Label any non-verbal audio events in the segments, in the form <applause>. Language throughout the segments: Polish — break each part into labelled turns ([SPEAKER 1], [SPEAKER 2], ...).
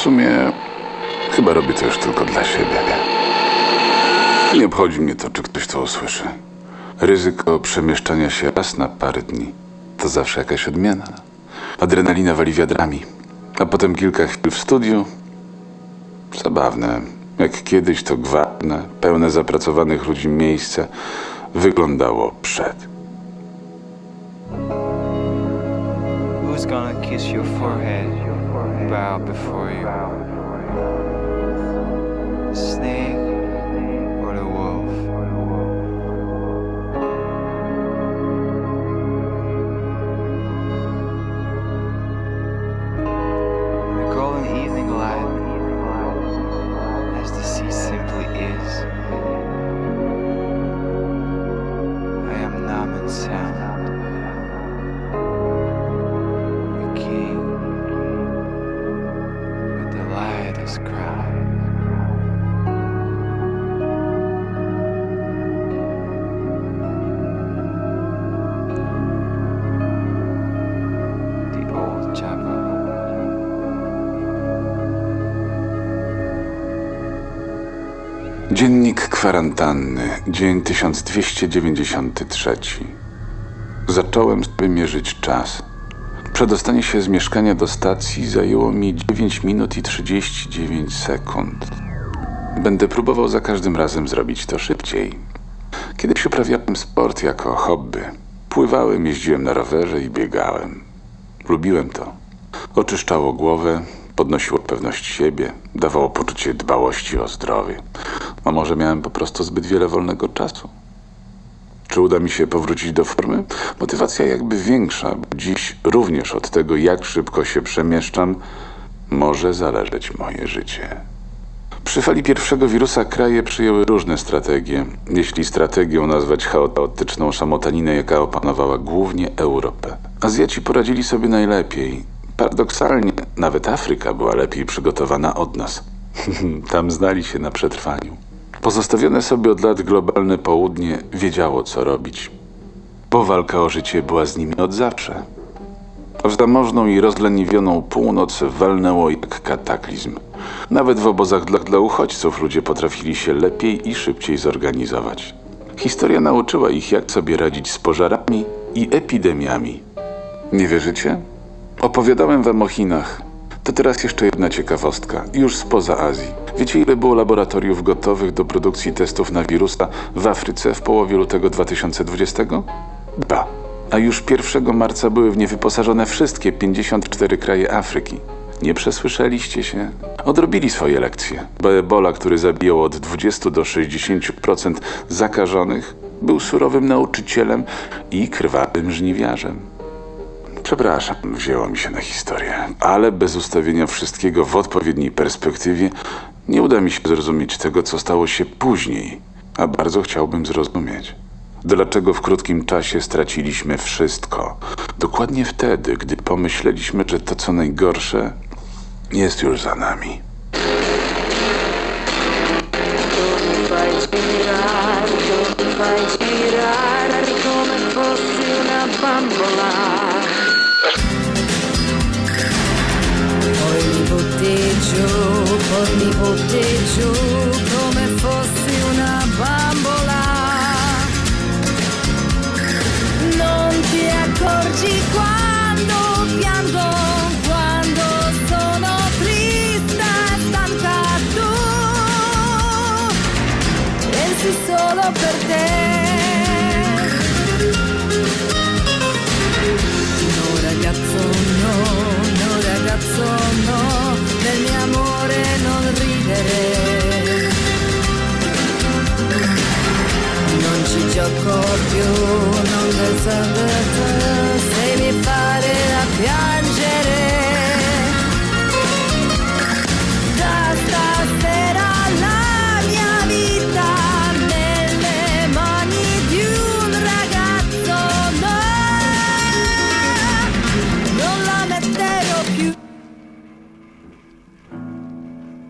[SPEAKER 1] sumie chyba robię to już tylko dla siebie. Nie obchodzi mnie to, czy ktoś to usłyszy. Ryzyko przemieszczania się raz na parę dni to zawsze jakaś odmiana. Adrenalina wali wiadrami, a potem kilka chwil w studiu. Zabawne, jak kiedyś to gwałtne, pełne zapracowanych ludzi miejsce wyglądało przed.
[SPEAKER 2] Who's gonna kiss your forehead, bow before you? Snake or the wolf? The golden evening light, as the sea simply is.
[SPEAKER 1] Dziennik kwarantanny, dzień 1293. Zacząłem sobie mierzyć czas. Przedostanie się z mieszkania do stacji zajęło mi 9 minut i 39 sekund. Będę próbował za każdym razem zrobić to szybciej. Kiedyś uprawiałem sport jako hobby. Pływałem, jeździłem na rowerze i biegałem. Lubiłem to. Oczyszczało głowę, podnosiło pewność siebie, dawało poczucie dbałości o zdrowie. A może miałem po prostu zbyt wiele wolnego czasu? Czy uda mi się powrócić do formy? Motywacja jakby większa, dziś również od tego, jak szybko się przemieszczam, może zależeć moje życie. Przy fali pierwszego wirusa kraje przyjęły różne strategie. Jeśli strategią nazwać chaotyczną szamotaninę, jaka opanowała głównie Europę. Azjaci poradzili sobie najlepiej. Paradoksalnie, nawet Afryka była lepiej przygotowana od nas. <laughs> Tam znali się na przetrwaniu. Pozostawione sobie od lat globalne południe wiedziało, co robić. Bo walka o życie była z nimi od zawsze. W zamożną i rozleniwioną północ walnęło jak kataklizm. Nawet w obozach dla, dla uchodźców ludzie potrafili się lepiej i szybciej zorganizować. Historia nauczyła ich, jak sobie radzić z pożarami i epidemiami. Nie wierzycie? Opowiadałem wam o Chinach. To teraz jeszcze jedna ciekawostka, już spoza Azji. Wiecie, ile było laboratoriów gotowych do produkcji testów na wirusa w Afryce w połowie lutego 2020? Dwa. A już 1 marca były w nie wyposażone wszystkie 54 kraje Afryki. Nie przesłyszeliście się? Odrobili swoje lekcje, bo ebola, który zabijał od 20 do 60% zakażonych, był surowym nauczycielem i krwawym żniwiarzem. Przepraszam, wzięło mi się na historię, ale bez ustawienia wszystkiego w odpowiedniej perspektywie nie uda mi się zrozumieć tego, co stało się później, a bardzo chciałbym zrozumieć. Dlaczego w krótkim czasie straciliśmy wszystko? Dokładnie wtedy, gdy pomyśleliśmy, że to co najgorsze jest już za nami.
[SPEAKER 3] fai butti giù come fossi una bambola. Non ti accorgi quando piango, quando sono triste e stanca tu pensi solo per te. Non ci gioco più, non se mi fare da piangere. Da stasera la mia vita nelle mani di un ragazzo no, non la metterò più.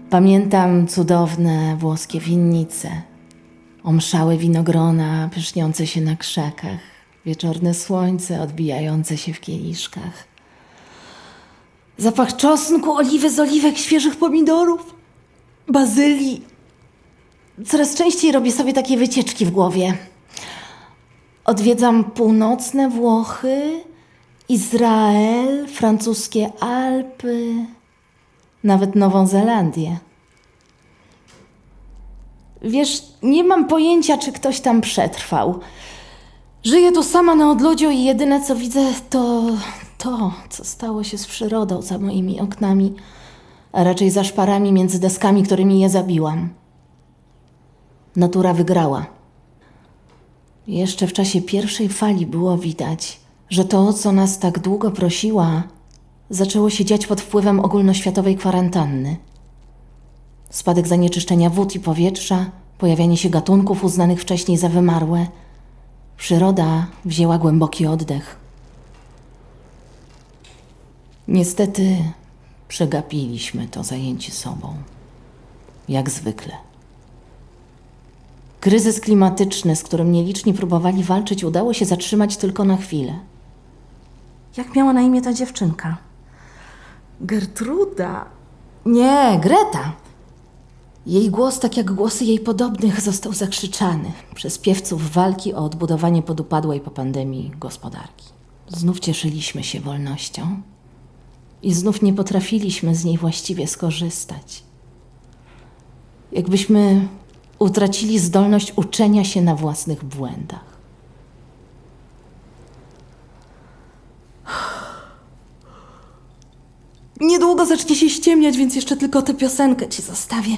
[SPEAKER 4] Pamiętam cudowne włoskie winnice, omszałe winogrona pyszniące się na krzakach, wieczorne słońce odbijające się w kieliszkach. Zapach czosnku, oliwy z oliwek, świeżych pomidorów, bazylii. Coraz częściej robię sobie takie wycieczki w głowie. Odwiedzam północne Włochy, Izrael, francuskie Alpy, nawet Nową Zelandię. Wiesz, nie mam pojęcia, czy ktoś tam przetrwał. Żyję tu sama na odludziu i jedyne co widzę to to, co stało się z przyrodą za moimi oknami, a raczej za szparami między deskami, którymi je zabiłam. Natura wygrała. Jeszcze w czasie pierwszej fali było widać, że to, co nas tak długo prosiła, zaczęło się dziać pod wpływem ogólnoświatowej kwarantanny. Spadek zanieczyszczenia wód i powietrza, pojawianie się gatunków uznanych wcześniej za wymarłe. Przyroda wzięła głęboki oddech. Niestety przegapiliśmy to zajęcie sobą. Jak zwykle. Kryzys klimatyczny, z którym nieliczni próbowali walczyć, udało się zatrzymać tylko na chwilę. Jak miała na imię ta dziewczynka? Gertruda. Nie, Greta. Jej głos, tak jak głosy jej podobnych, został zakrzyczany przez piewców walki o odbudowanie podupadłej po pandemii gospodarki. Znów cieszyliśmy się wolnością i znów nie potrafiliśmy z niej właściwie skorzystać. Jakbyśmy utracili zdolność uczenia się na własnych błędach. Niedługo zacznie się ściemniać, więc jeszcze tylko tę piosenkę ci zostawię.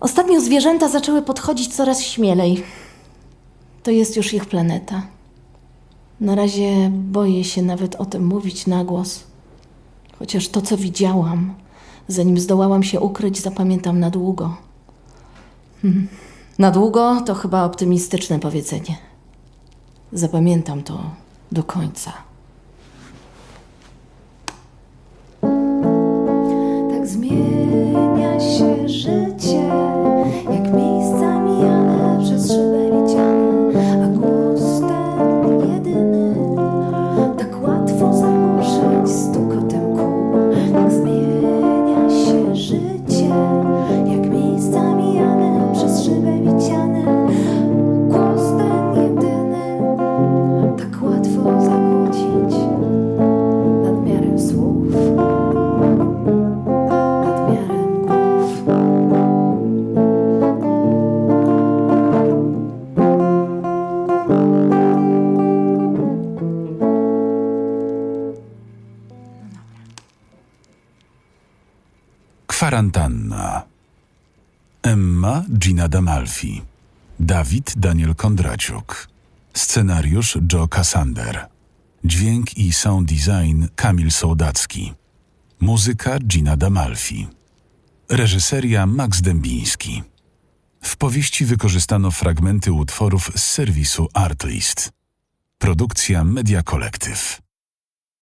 [SPEAKER 4] Ostatnio zwierzęta zaczęły podchodzić coraz śmielej. To jest już ich planeta. Na razie boję się nawet o tym mówić na głos. Chociaż to, co widziałam, zanim zdołałam się ukryć, zapamiętam na długo. Hmm. Na długo to chyba optymistyczne powiedzenie. Zapamiętam to do końca.
[SPEAKER 5] Kwarantanna. Emma Gina Damalfi. Dawid Daniel Kondraciuk. Scenariusz Joe Cassander. Dźwięk i sound design Kamil Sołdacki. Muzyka Gina Damalfi. Reżyseria Max Dębiński. W powieści wykorzystano fragmenty utworów z serwisu Artlist. Produkcja Media Collective.